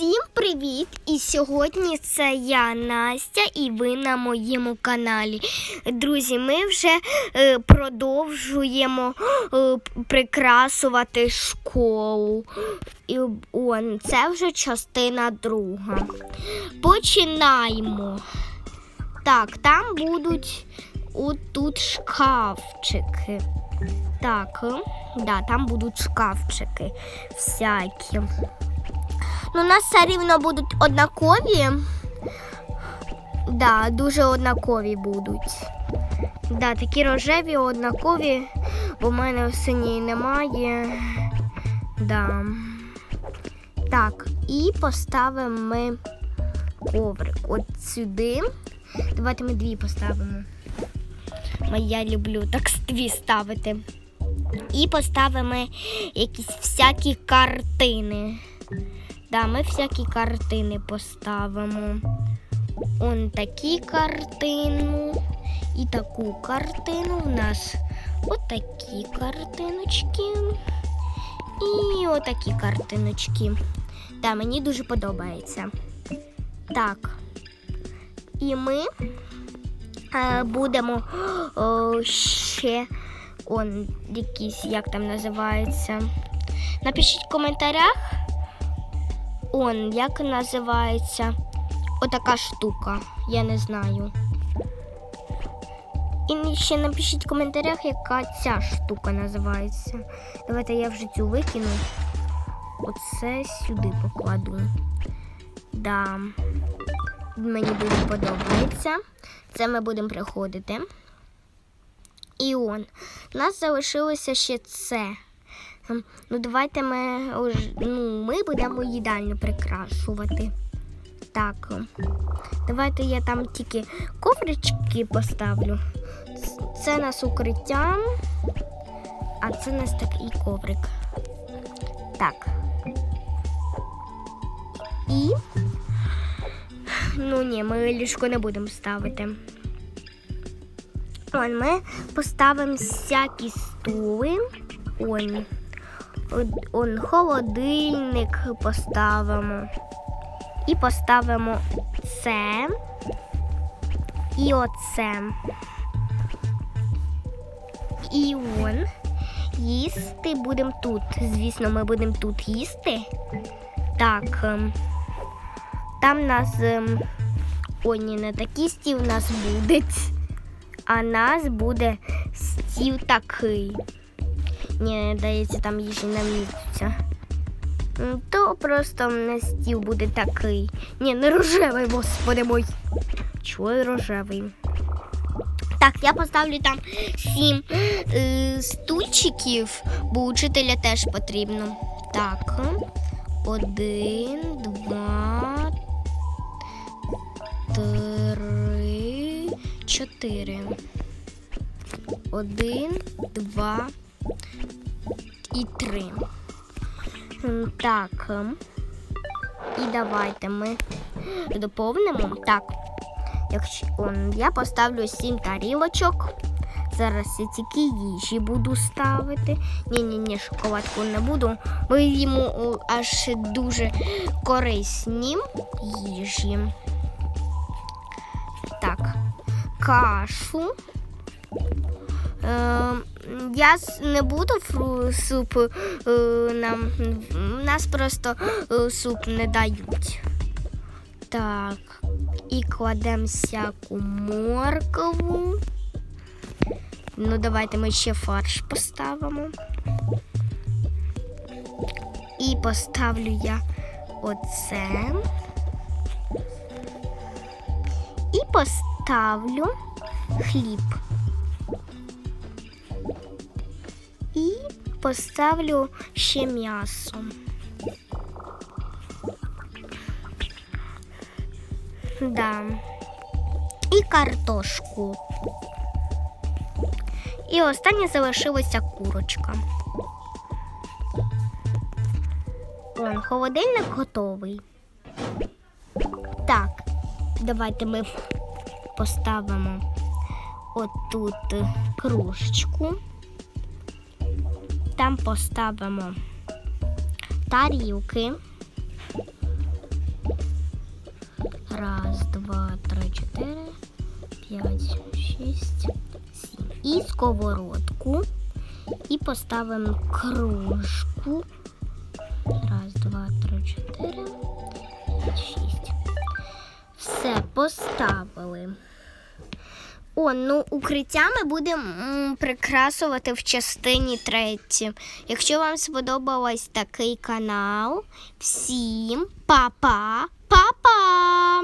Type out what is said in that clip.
Всім привіт! І сьогодні це я Настя, і ви на моєму каналі. Друзі, ми вже е, продовжуємо е, прикрасувати школу. І он, це вже частина друга. Починаємо. Так, там будуть отут шкафчики. Так, е, да, там будуть шкафчики всякі. Ну, у нас все рівно будуть однакові. Да, дуже однакові будуть. Да, такі рожеві, однакові, бо в мене синій немає. Да. Так, і поставимо ми коврик от сюди. Давайте ми дві поставимо. Я люблю так дві ставити. І поставимо якісь всякі картини. Да, ми всякі картини поставимо. Он такі картину і таку картину. У нас отакі картиночки. І отакі картиночки. Да, мені дуже подобається. Так. І ми е, будемо о, ще он якісь, як там називається. Напишіть в коментарях. Он, як називається отака штука, я не знаю. І ще напишіть в коментарях, яка ця штука називається. Давайте я вже цю викину. Оце сюди покладу. Да. Мені дуже подобається. Це ми будемо приходити. І он. У нас залишилося ще це. Ем, Ну, давайте ми, ну, ми будемо їдальню прикрашувати. Так. ем, Давайте я там тільки коврички поставлю. Це нас укриття, а це нас такий коврик. Так. І. Ну ні, ми ліжко не будемо ставити. Он ми поставимо всякі стули. Он. Он холодильник поставимо. І поставимо це. І оце. І он. Їсти будемо тут. Звісно, ми будемо тут їсти. Так. ем, Там нас. ем, ні, не такий стіл у нас буде. А нас буде стіл такий. Ні, здається, там їжі не місця. То просто на стіл буде такий. Ні, не рожевий, господи мой. Чого рожевий? Так, я поставлю там сім е, стульчиків, бо учителя теж потрібно. Так. Один, два, три, чотири. Один, два і три. Так. ем, І давайте ми доповнимо. Так. Якщо я поставлю сім тарілочок. Зараз я тільки їжі буду ставити. Ні-ні, ні, шоколадку не буду. Ми їмо аж дуже корисні їжі. Так, кашу. Е, я не буду фру суп е, нам. Нас просто е, суп не дають. Так, і кладемо всяку моркову. Ну, давайте ми ще фарш поставимо. І поставлю я оце. І поставлю хліб. Поставлю ще м'ясо. Да. І картошку. І останнє залишилася курочка. Он, холодильник готовий. Так, давайте ми поставимо отут кружечку. Там поставимо тарілки. Раз, два, три, чотири, п'ять, шість, сім. І сковородку. І поставимо кружку. Раз, два, три, чотири, п'ять, шість. Все, поставили. О, ну укриття ми будемо прикрасувати в частині третій. Якщо вам сподобалось такий канал, всім па-па, па-па!